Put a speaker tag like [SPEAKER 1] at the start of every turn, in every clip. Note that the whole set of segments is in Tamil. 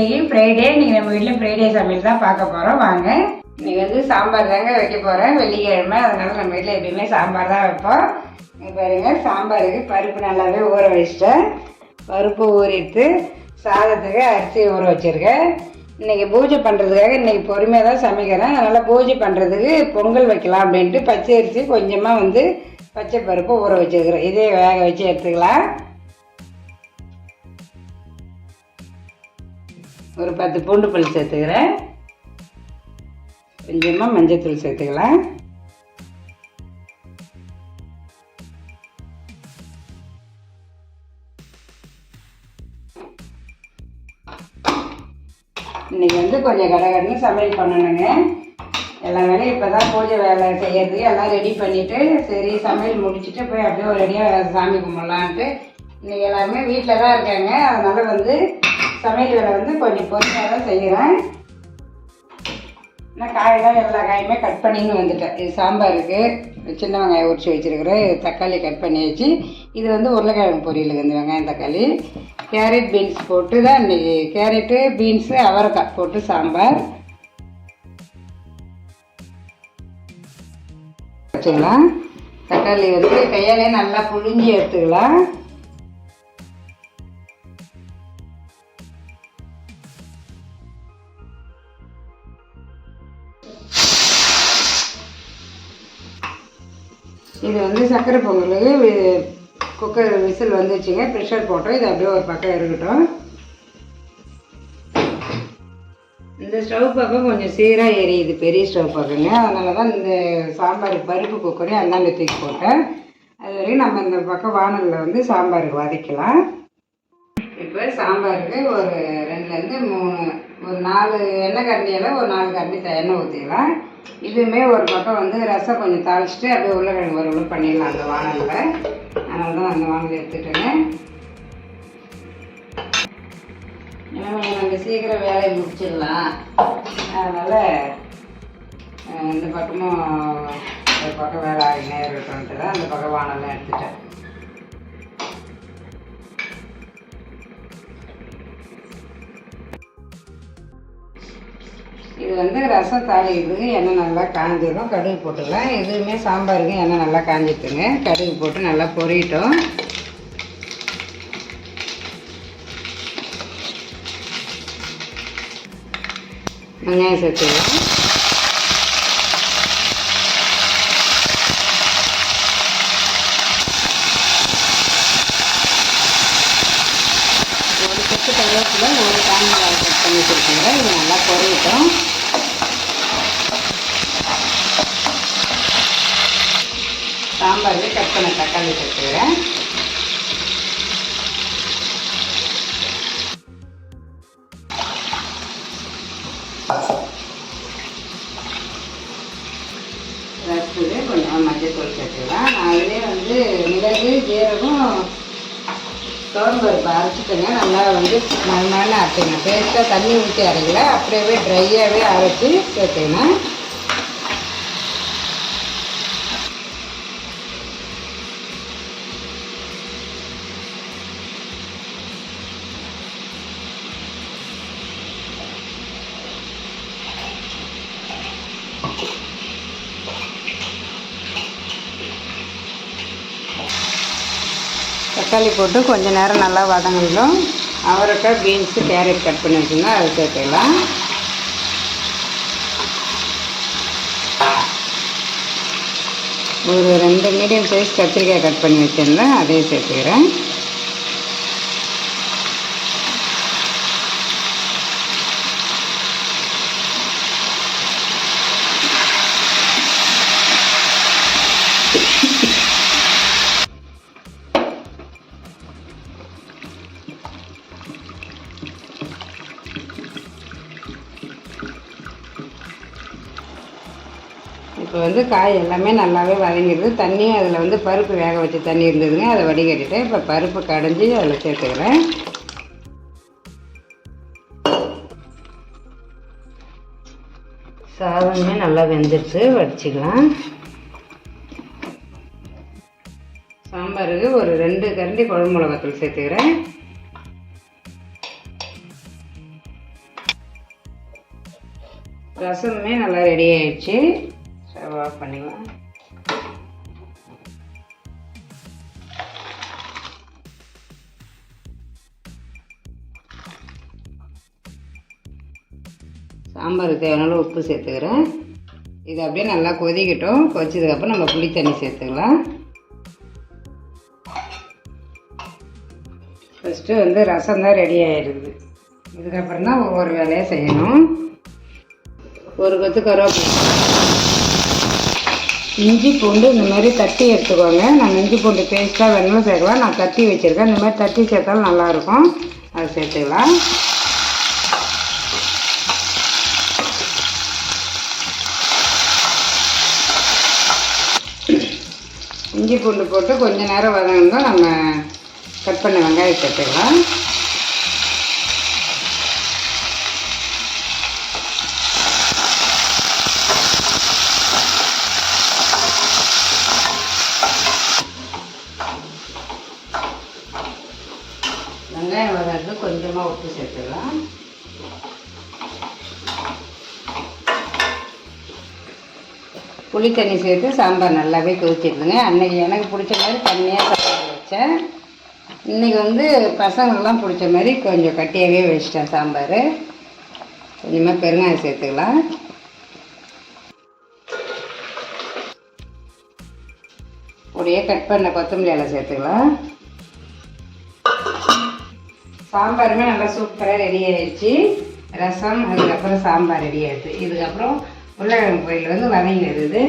[SPEAKER 1] இன்றைக்கி இன்னைக்கு ஃப்ரைடே இன்னைக்கு நம்ம வீட்டில் ஃப்ரைடே சமையல் தான் பார்க்க போகிறோம் வாங்க. இன்னைக்கு வந்து சாம்பார் தாங்க வைக்க போகிறேன் வெள்ளிக்கிழமை அதனால நம்ம வீட்டில் எப்பயுமே சாம்பார் தான் வைப்போம். பாருங்கள் பாருங்க சாம்பாருக்கு பருப்பு நல்லாவே ஊற வச்சிட்டேன். பருப்பு ஊறிட்டு சாதத்துக்கு அரிசி ஊற வச்சுருக்கேன். இன்றைக்கி பூஜை பண்ணுறதுக்காக இன்றைக்கி பொறுமையாக தான் சமைக்கிறேன். அதனால் பூஜை பண்ணுறதுக்கு பொங்கல் வைக்கலாம் அப்படின்ட்டு பச்சை அரிசி கொஞ்சமாக வந்து பச்சை பருப்பு ஊற வச்சிருக்கிறேன். இதே வேக வச்சு எடுத்துக்கலாம். ஒரு பத்து பூண்டு பல் சேர்த்துக்கிறேன். கொஞ்சமாக மஞ்சத்தூள் சேர்த்துக்கலாம். இன்றைக்கி வந்து கொஞ்சம் கடகடன்னு சமையல் பண்ணணுங்க. எல்லா வேலையும் இப்போ தான் பூஜை வேலை செய்யறதுக்கு எல்லாம் ரெடி பண்ணிவிட்டு சரி சமையல் முடிச்சுட்டு போய் அப்படியே ஒரு ரெடியாக சாமி கும்பிடலான்ட்டு. இன்றைக்கி எல்லாருமே வீட்டில் தான் இருக்காங்க. அதனால் வந்து சமையல் வேலை வந்து கொஞ்சம் பொறுமையாக தான் செய்கிறேன் நான் காயெல்லாம் எல்லா காயுமே கட் பண்ணின்னு வந்துட்டேன். இது சாம்பாருக்கு சின்ன வெங்காயம் உரிச்சு வச்சுருக்கிறேன். தக்காளி கட் பண்ணி வச்சு இது வந்து உருளைக்கிழங்கு பொரியலுக்கு இந்த வெங்காயம் தக்காளி. கேரட் பீன்ஸ் போட்டு தான் இன்னைக்கு கேரட்டு பீன்ஸு அவரைக்காய் போட்டு சாம்பார். வச்சுக்கலாம். தக்காளி வந்து கையாலே நல்லா புழிஞ்சி எடுத்துக்கலாம். இது வந்து சர்க்கரை பொங்கலுக்கு வி- குக்கர் விசில் வந்துச்சுங்க ப்ரெஷர் போட்டோம். இது அப்படியே ஒரு பக்கம் இருக்கட்டும். இந்த ஸ்டவ் பக்கம் கொஞ்சம் சீராக எரியுது. பெரிய ஸ்டவ் பக்கங்க. அதனால தான் இந்த சாம்பார் பருப்பு குக்கரையும் அந்தாண்ட தூக்கி போட்டேன். அது வரையும் நம்ம இந்த பக்கம் வானலில் வந்து சாம்பாருக்கு வதக்கலாம். இப்போ சாம்பாருக்கு ஒரு ரெண்டுலேருந்து மூணு ஒரு நாலு எண்ணெய் கரண்டியில் ஒரு நாலு கரண்டி த- எண்ணெய் ஊற்றிக்கலாம் இதுவுமே ஒரு பக்கம் வந்து ரசம் கொஞ்சம் தாளிச்சிட்டு அப்படியே உருளைக்கிழங்கு வறுவல் பண்ணிடலாம் அந்த வானலில். அதனால தான் அந்த வானல் எடுத்துட்டேங்க. ஏன்னா கொஞ்சம் சீக்கிரம் வேலையை முடிச்சிடலாம். அதனால் இந்த பக்கமும் ஒரு பக்கம் வேலை ஆகினே இருக்கட்டும்ட்டு தான் அந்த பக்கம் வானல்லாம் எடுத்துட்டேன். இது வந்து ரசம் தாளிக்கிறதுக்கு எண்ணெய் நல்லா காஞ்சிடும் கடுகு போட்டுக்கலாம். எதுவுமே சாம்பாருக்கு எண்ணெய் நல்லா காஞ்சிட்டுங்க. கடுகு போட்டு நல்லா பொரியட்டும். வெங்காயம் சேர்த்துக்கலாம் ஒரு கொத்து கருவேப்பிலை ஒரு காய்கறி கட் பண்ணி கொடுத்துக்கிறேன் இது நல்லா பொரியட்டும் சாம்பாருக்கு கட் பண்ண தக்காளி சேர்த்துக்கிறேன் ரசத்துக்கு கொஞ்சம் மஞ்சள் சேர்த்துக்கலாம். நான் அதிலே வந்து மிளகு ஜீரகம் பருப்பு அரைச்சிட்டுங்க. நல்லா வந்து மண்ணான அரைச்சிங்க பேஸ்ட்டாக தண்ணி ஊற்றி அரைக்கல. அப்படியே ட்ரையாகவே அரைச்சி சேர்த்துக்கணும். தக்காளி போட்டு கொஞ்சம் நேரம் நல்லா வதங்கணும். அவரைக்காய் பீன்ஸு கேரட் கட் பண்ணி வச்சுருந்தா அதை சேர்த்துக்கலாம். ஒரு ரெண்டு மீடியம் சைஸ் கத்திரிக்காய் கட் பண்ணி வச்சுருந்தேன் அதையும் சேர்த்துக்கிறேன். வந்து காய் எல்லாமே நல்லாவே வதங்கிடுது. தண்ணியும் அதில் வந்து பருப்பு வேக வச்ச தண்ணி இருந்ததுங்க. அதை வடிகட்டிட்டு இப்போ பருப்பு கடைஞ்சி அதில் சேர்த்துக்கிறேன். சாதமே நல்லா வெந்துடுச்சு வடிச்சிக்கலாம். சாம்பாருக்கு ஒரு ரெண்டு கரண்டி குழம்பு மிளகாத்தூள் சேர்த்துக்கிறேன். ரசமுமே நல்லா ரெடி ஆயிடுச்சு. ஆஃப் பண்ணிக்கலாம். சாம்பாருக்கு தேவையான உப்பு சேர்த்துக்கிறேன். இது அப்படியே நல்லா கொதிக்கட்டும். கொதிச்சதுக்கப்புறம் நம்ம புளி தண்ணி சேர்த்துக்கலாம். ஃபஸ்ட்டு வந்து ரசம் தான் ரெடி ஆகிடுது இதுக்கப்புறம் தான் ஒவ்வொரு வேலையாக செய்யணும். ஒரு கொத்து கருவேப்பிலை. இஞ்சி பூண்டு இந்த மாதிரி தட்டி எடுத்துக்கோங்க. நம்ம இஞ்சி பூண்டு பேஸ்ட்டாக வேணுமோ சேர்க்கலாம். நான் தட்டி வச்சுருக்கேன். இந்த மாதிரி தட்டி சேர்த்தாலும் நல்லாயிருக்கும். அதை சேர்த்துக்கலாம். இஞ்சி பூண்டு போட்டு கொஞ்சம் நேரம் வதங்கணும் நம்ம கட் பண்ண வெங்காயம் சேர்த்துக்கலாம் வெங்காயம் வதங்கிறது கொஞ்சமாக உப்பு சேர்த்துக்கலாம் புளி தண்ணி சேர்த்து சாம்பார் நல்லாவே கொதிச்சிடுதுங்க அன்னைக்கு எனக்கு பிடிச்ச மாதிரி தண்ணியாக சாம்பார் வச்சேன். இன்றைக்கி வந்து பசங்களெலாம் பிடிச்ச மாதிரி கொஞ்சம் கட்டியாகவே வச்சிட்டேன் சாம்பார். கொஞ்சமாக பெருங்காயம் சேர்த்துக்கலாம். அப்படியே கட் பண்ண கொத்தமல்லி எல்லாம் சேர்த்துக்கலாம். சாம்பாருமே நல்லா சூப்பராக ரெடி ஆயிடுச்சு. ரசம் அதுக்கப்புறம் சாம்பார் ரெடி ஆயிடுச்சு. இதுக்கப்புறம் உருளைக்கிழங்கு கோயில் வந்து வதங்கினது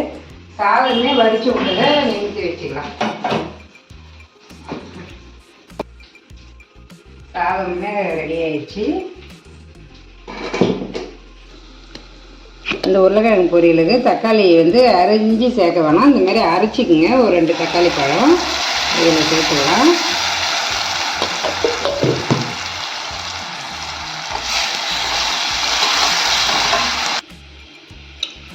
[SPEAKER 1] சாதமே வடித்து விட்டுத நிமித்தி வச்சுக்கலாம். சாதமே ரெடி ஆயிடுச்சு. இந்த உருளைக்கிழங்கு பொரியலுக்கு தக்காளி வந்து அரிஞ்சு சேர்க்க வேணாம். இந்த மாதிரி அரைச்சிக்குங்க. ஒரு ரெண்டு தக்காளி பழம். இதில் சேர்த்துக்கலாம்.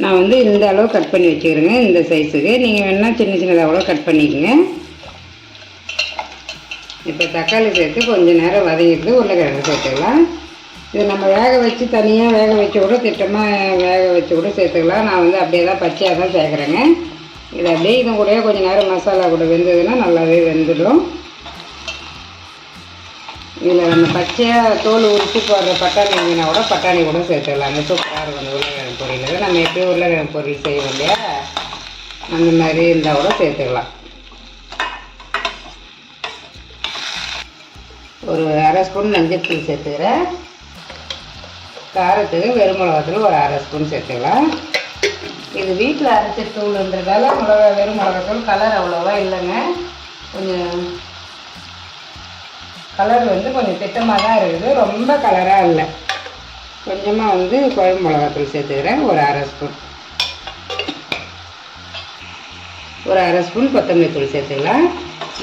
[SPEAKER 1] நான் வந்து இந்த அளவு கட் பண்ணி வச்சுக்கிறேங்க இந்த சைஸுக்கு நீங்கள் வேணால் சின்ன சின்னதாக கூட கட் பண்ணிக்கோங்க. இப்போ தக்காளி சேர்த்து கொஞ்சம் நேரம் வதங்கிட்டு உருளைக்கிழங்கு சேர்த்துக்கலாம். இது நம்ம வேக வச்சு தனியாக வேக வச்சு கூட திட்டமாக வேக வச்சு கூட சேர்த்துக்கலாம். நான் வந்து அப்படியே தான் பச்சையாக தான் சேர்க்குறேங்க. இது அப்படியே இது கூடயே கொஞ்சம் நேரம் மசாலா கூட வெந்ததுன்னா நல்லாவே வெந்துடும். இதில் நம்ம பச்சையாக தோல் உரித்து போடுற பட்டாணி இருந்ததுன்னா கூட பட்டாணி கூட சேர்த்துக்கலாம் சூப்பராக இருக்கும் அந்த உருளைக்கிழங்கு பொரியல். நம்ம எப்பயும் உருளைக்கிழங்கு பொரியல் செய்வோம் இல்லையா? அந்த மாதிரி இருந்தால் கூட சேர்த்துக்கலாம் ஒரு அரை ஸ்பூன் மஞ்சள் சேர்த்துக்கிறேன். காரத்துக்கு வெறும் மிளகாத்தூள் ஒரு அரை ஸ்பூன் சேர்த்துக்கலாம். இது வீட்டில் அரைச்ச தூள்ன்றதால மிளகா வெறும் மிளகாத்தூள் கலர் அவ்வளோவா இல்லைங்க. கொஞ்சம் கலர் வந்து கொஞ்சம் திட்டமாக தான் இருக்குது. ரொம்ப கலராக இல்லை. கொஞ்சமாக வந்து குழம்பு மிளகாத்தூள் சேர்த்துக்கிறேன். ஒரு அரை ஸ்பூன். ஒரு அரை ஸ்பூன் கொத்தமல்லி தூள் சேர்த்துக்கலாம்.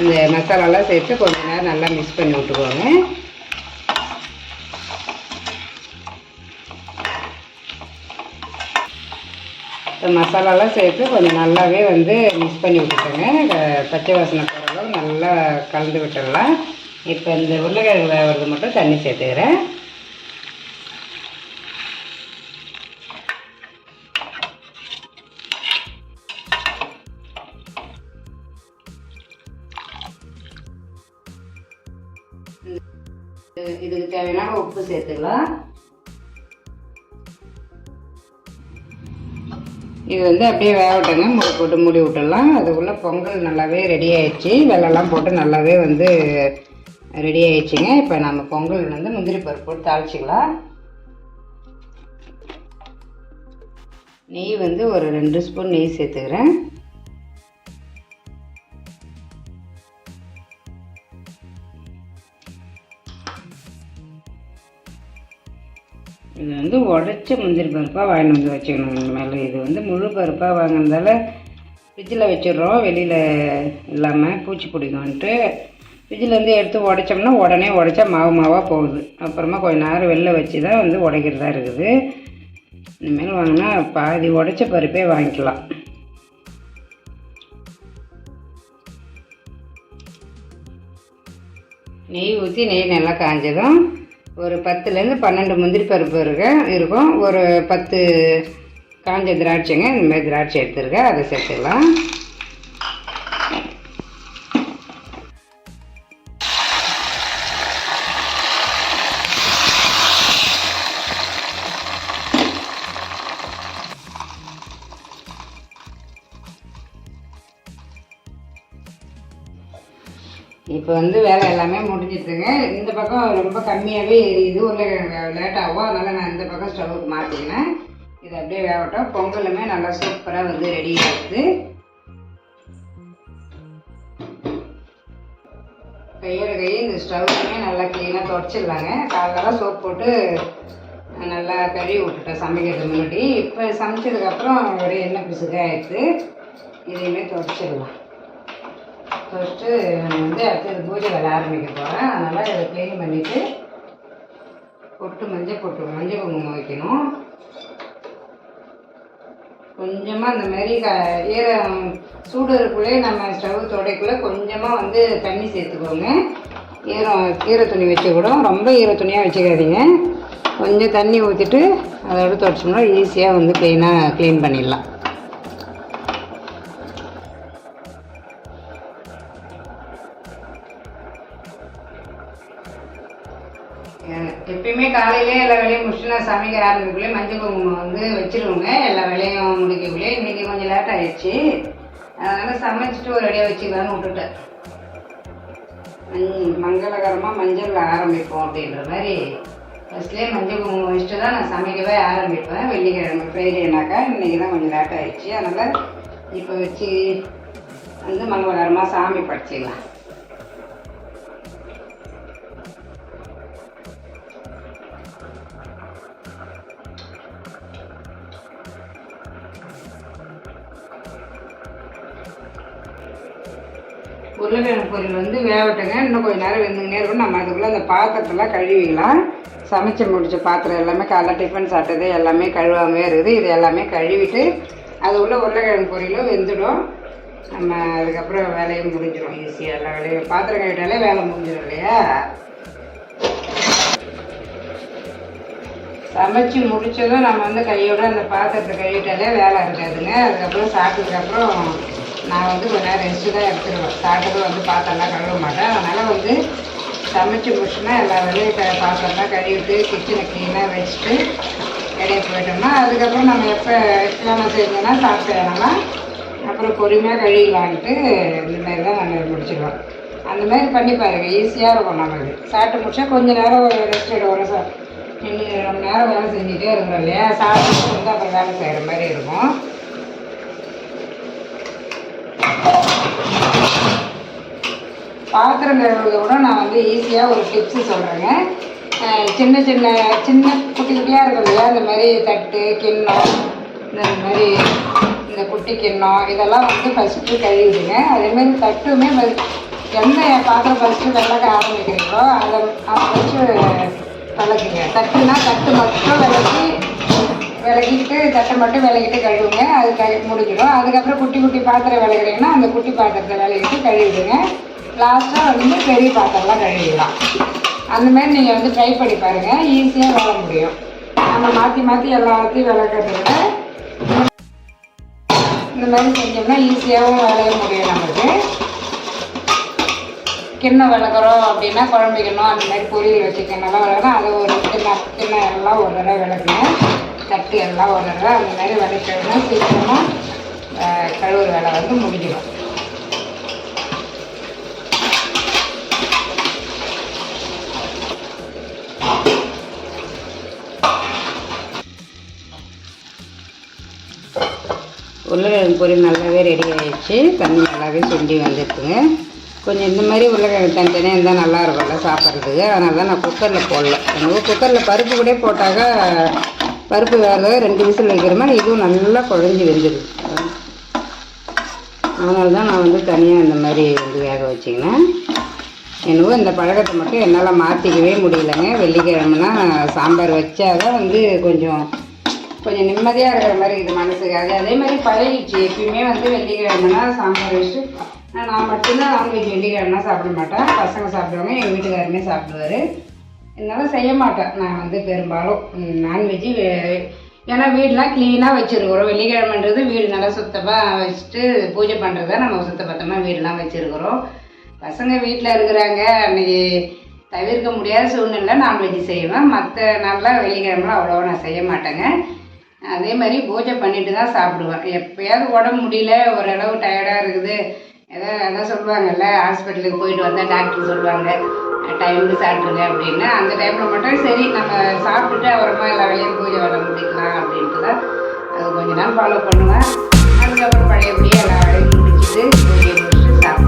[SPEAKER 1] இந்த மசாலாலாம் சேர்த்து கொஞ்ச நேரம் நல்லா மிக்ஸ் பண்ணி விட்டுக்கோங்க. இந்த மசாலாலாம் சேர்த்து கொஞ்சம் நல்லாவே வந்து மிக்ஸ் பண்ணி விட்டுக்கோங்க. இந்த பச்சை வாசனை போகிற நல்லா கலந்து விட்டுடலாம். இப்போ இந்த உருளைக்கிழங்கு வேகிறது மட்டும் தண்ணி சேர்த்துக்கிறேன். இதுக்கு தேவையான உப்பு சேர்த்துக்கலாம். இது வந்து அப்படியே வேகட்டுங்க. மூடி போட்டு மூடி விட்டுடலாம். அதுக்குள்ளே பொங்கல் நல்லாவே ரெடி ஆயிடுச்சு. வெள்ளெல்லாம் போட்டு நல்லாவே வந்து ரெடி ஆயிடுச்சுங்க. இப்போ நம்ம பொங்கல் வந்து முந்திரி பருப்பு போட்டு தாளிச்சிக்கலாம். நெய் வந்து ஒரு ரெண்டு ஸ்பூன் நெய் சேர்த்துக்கிறேன். இது வந்து உடச்ச முந்திரி பருப்பாக வாங்கிட்டு வந்து வச்சுக்கணும். இனிமேல் இது வந்து முழு பருப்பாக வாங்கினதால ஃப்ரிட்ஜில் வச்சிடுறோம். வெளியில் இல்லாமல் பூச்சி பிடிக்கும்ன்ட்டு ஃப்ரிட்ஜிலேருந்து எடுத்து உடைச்சோம்னா உடனே உடைச்சா மாவு மாவாக போகுது. அப்புறமா கொஞ்ச நேரம் வெளில வச்சு தான் வந்து உடைக்கிறதா இருக்குது. இனிமேல் வாங்கினா பாதி உடைச்ச பருப்பே வாங்கிக்கலாம். நெய் ஊற்றி நெய் நல்லா காஞ்சதும் ஒரு பத்துலேருந்து பன்னெண்டு முந்திரி பருப்பு இருக்க. இருக்கும். ஒரு பத்து காஞ்ச திராட்சைங்க இந்த மாதிரி திராட்சை எடுத்துருக்கேன் அதை சேர்த்துக்கலாம் இப்போ வந்து வேலை எல்லாமே முடிஞ்சிட்டுங்க இந்த பக்கம் ரொம்ப கம்மியாகவே எரியுது. உருளைக்கிழங்கு லேட் ஆகும். அதனால் நான் இந்த பக்கம் ஸ்டவ்வுக்கு மாற்றிக்கினேன் இது அப்படியே வேகட்டும் பொங்கலுமே நல்லா சூப்பராக வந்து ரெடி ஆகுது கையோட கை இந்த ஸ்டவ்வுமே நல்லா க்ளீனாக தொடச்சிடலாங்க. காலையில் சோப் போட்டு நல்லா கழுவி விட்டுட்டேன் சமைக்கிறதுக்கு முன்னாடி. இப்போ சமைச்சதுக்கப்புறம் ஒரு எண்ணெய் பிசுக்கு ஆயிடுச்சு இதையுமே தொடச்சிடலாம். ஃபஸ்ட்டு வந்து அடுத்தது பூஜை வேலை ஆரம்பிக்க போகிறேன் அதனால் இதை க்ளீன் பண்ணிவிட்டு பொட்டு மஞ்சள் பொட்டு மஞ்சள் குங்குமம் வைக்கணும். கொஞ்சமாக இந்த மாதிரி க ஈரம் சூடு இருக்குள்ளே நம்ம ஸ்டவ் தொடைக்குள்ளே கொஞ்சமாக வந்து தண்ணி சேர்த்துக்கோங்க. ஈரம் ஈர துணி வச்சுக்கூடும் கூட ரொம்ப ஈர துணியாக வச்சுக்காதீங்க. கொஞ்சம் தண்ணி ஊற்றிட்டு அதோட தொடச்சோம்னா ஈஸியாக வந்து க்ளீனாக க்ளீன் பண்ணிடலாம். எப்பயுமே காலையிலே எல்லா வேலையும் முடிச்சுட்டு நான் சமைக்க ஆரம்பிக்குள்ளே மஞ்சள் குங்குமம் வந்து வச்சிருவோங்க. எல்லா வேலையும் முடிக்கக்குள்ளே இன்னைக்கு கொஞ்சம் லேட் ஆயிடுச்சு. அதனால் சமைச்சிட்டு ஒரு அடியாக வச்சுக்கலான்னு விட்டுட்டேன். மங்களகரமாக மஞ்சள் ஆரம்பிப்போம் அப்படின்ற மாதிரி ஃபஸ்ட்லேயே மஞ்சள் குங்குமம் வச்சுட்டு தான் நான் சமைக்கவே ஆரம்பிப்பேன். வெள்ளிக்கிழமை ஃப்ரைடேனாக்கா இன்றைக்கி தான் கொஞ்சம் லேட் ஆயிடுச்சு. அதனால் இப்போ வச்சு வந்து மங்களகரமாக சாமி படிச்சிடலாம். உருளைக்கிழங்கு பொரியல் வந்து வேகட்டுங்க. இன்னும் கொஞ்சம் நேரம் வெந்துங்கன்னே இருக்கும் நம்ம அதுக்குள்ளே அந்த பாத்திரத்தெல்லாம் கழுவிக்கலாம் சமைச்சு முடித்த பாத்திரம் எல்லாமே காலைல டிஃபன் சாப்பிட்டது எல்லாமே கழுவாமே இருக்குது. இது எல்லாமே கழுவிட்டு அது உள்ள உருளைக்கிழங்கு பொரியலும் வெந்துடும். நம்ம அதுக்கப்புறம் வேலையும் முடிஞ்சிடும். ஈஸியாக எல்லா வேலையும். பாத்திரம் கழுவிட்டாலே வேலை முடிஞ்சிடும் இல்லையா? சமைச்சு முடிச்சதும் நம்ம வந்து கையோட அந்த பாத்திரத்தை கழுவிட்டாலே வேலை இருக்காதுங்க. அதுக்கப்புறம் சாப்பிட்டதுக்கப்புறம் நான் வந்து கொஞ்ச நேரம் ரெஸ்ட்டு தான் எடுத்துருவேன். சாப்பிட்டதும் வந்து பாத்திரம்லாம் கழுவ மாட்டேன். அதனால் வந்து சமைச்சு முடிச்சுன்னா எல்லா வேலையும் க பாத்திரம்லாம் கழுவிட்டு கிச்சனை க்ளீனாக வச்சுட்டு இடையே போயிட்டோம்னா அதுக்கப்புறம் நம்ம எப்போ வேலை செஞ்சோன்னா சாப்பிட்டு வேணாமா? அப்புறம் பொறுமையாக கழுவிலான்ட்டு இந்த மாதிரி தான் நாங்கள் முடிச்சிடுவோம் அந்த மாதிரி பண்ணி பாருங்க. ஈஸியாக இருக்கும் நமக்கு சாப்பிட்டு முடிச்சா கொஞ்ச நேரம் ரெஸ்ட் எடுக்கிறோம் சார் இன்னும் ரொம்ப நேரம் வேலை செஞ்சுட்டே இருக்கிறோம் இல்லையா? சாப்பிட்டு வந்து அப்புறம் வேலை செய்கிற மாதிரி இருக்கும். பாத்திரம் கழுவுறத விட நான் வந்து ஈஸியாக ஒரு டிப்ஸு சொல்கிறேங்க சின்ன சின்ன சின்ன குட்டி குட்டியாக இருக்கும் இல்லையா இந்த மாதிரி தட்டு கிண்ணம் இந்த மாதிரி இந்த குட்டி கிண்ணம் இதெல்லாம் வந்து ஃபஸ்ட்டு கழுவிடுங்க. அதேமாரி தட்டுமே எந்த பாத்திரம் ஃபஸ்ட்டு விளக்க ஆரம்பிக்கிறீங்களோ அதை அதை வச்சு விளக்குங்க. தட்டுனா தட்டு மட்டும் விளக்கி விளக்கிட்டு தட்டை மட்டும் விளக்கிட்டு கழுவுங்க. அது கழு முடிஞ்சிடும். அதுக்கப்புறம் குட்டி குட்டி பாத்திரம் விளக்குறீங்கன்னா அந்த குட்டி பாத்திரத்தை விளக்கிட்டு கழுவிடுங்க. லாஸ்ட்டாக வந்து பெரிய பாத்திரம்லாம் கழுவிடலாம். அந்தமாரி நீங்கள் வந்து ட்ரை பண்ணி பாருங்கள் ஈஸியாக வேலை முடியும். நம்ம மாற்றி மாற்றி எல்லாத்தையும் விளக்கிறத இந்த மாதிரி செஞ்சோம்னா ஈஸியாகவும் வேலையும் முடியும் நமக்கு. கிண்ணம் விளக்குறோம் அப்படின்னா குழம்பு அந்த மாதிரி பொரியல் வச்சு கிண்ணம்லாம் விளக்குறோம். அதை ஒரு கிண்ணம் கிண்ணம் எல்லாம் ஒரு தடவை விளக்குங்க. தட்டு எல்லாம் ஒரு தடவை அந்த மாதிரி விளக்கணும்னா சீக்கிரமாக கழுவுற வேலை வந்து முடிஞ்சிடும். உருளைக்கிழங்கு பொரியல் நல்லாவே ரெடி ஆகிடுச்சு தண்ணி நல்லாவே சுண்டி வந்துருக்குங்க கொஞ்சம் இந்த மாதிரி உருளைக்கிழங்கு தனித்தனியாக இருந்தால் நல்லா இருக்கும்ல சாப்பிட்றதுக்கு. அதனால தான் நான் குக்கரில் போடல. எனக்கு குக்கரில் பருப்பு கூட போட்டாக்கா பருப்பு வேறு ரெண்டு விசில் வைக்கிற மாதிரி இதுவும் நல்லா குழஞ்சி வெந்துடுது அதனால தான் நான் வந்து தனியாக இந்த மாதிரி வந்து வேக வச்சிங்கன்னா என்னவோ இந்த பழக்கத்தை மட்டும் என்னால் மாற்றிக்கவே முடியலங்க. வெள்ளிக்கிழமைனா சாம்பார் வச்சாதான் வந்து கொஞ்சம் கொஞ்சம் நிம்மதியாக இருக்கிற மாதிரி இது மனசுக்கு அது அதே மாதிரி பழகிடுச்சு. எப்பயுமே வந்து வெள்ளிக்கிழமைனா சாம்பார் வச்சு நான் மட்டும்தான் நான்வெஜ் வெள்ளிக்கிழமைனா சாப்பிட மாட்டேன். பசங்க சாப்பிடுவாங்க எங்கள் வீட்டுக்காரருமே சாப்பிடுவாரு. இருந்தாலும் செய்ய மாட்டேன். நான் வந்து பெரும்பாலும் நான்வெஜ்ஜு ஏன்னா வீடெலாம் க்ளீனாக வச்சுருக்குறோம். வெள்ளிக்கிழமைன்றது வீடு நல்லா சுத்தமாக வச்சுட்டு பூஜை பண்ணுறத நம்ம சுத்தபத்தமாக வீடெலாம் வச்சுருக்குறோம். பசங்க வீட்டில் இருக்கிறாங்க. அன்றைக்கி தவிர்க்க முடியாத சூழ்நிலை நான்வெஜ் செய்வேன். மற்ற நாளில் வெள்ளிக்கிழமெலாம் அவ்வளோவா நான் செய்ய மாட்டேங்க. அதே மாதிரி பூஜை பண்ணிட்டு தான் சாப்பிடுவேன். எப்பயாவது உடம்பு முடியல ஓரளவு டயர்டாக இருக்குது. ஏதோ அதான் சொல்லுவாங்கல்ல ஹாஸ்பிட்டலுக்கு போயிட்டு வந்தால் டாக்டர் சொல்லுவாங்க டைமுக்கு சாப்பிட்ருங்க அப்படின்னா அந்த டைமில் மட்டும் சரி நம்ம சாப்பிட்டுட்டு அப்புறமா எல்லா வேலையும் பூஜை வேலை முடிக்கலாம் அப்படின்ட்டு தான் அது கொஞ்ச நாள் ஃபாலோ பண்ணுவேன். அதுக்கப்புறம் பழையபடியே எல்லா வேலையும் முடிச்சுட்டு பூஜையை முடிச்சுட்டு சாப்பிட்டேன்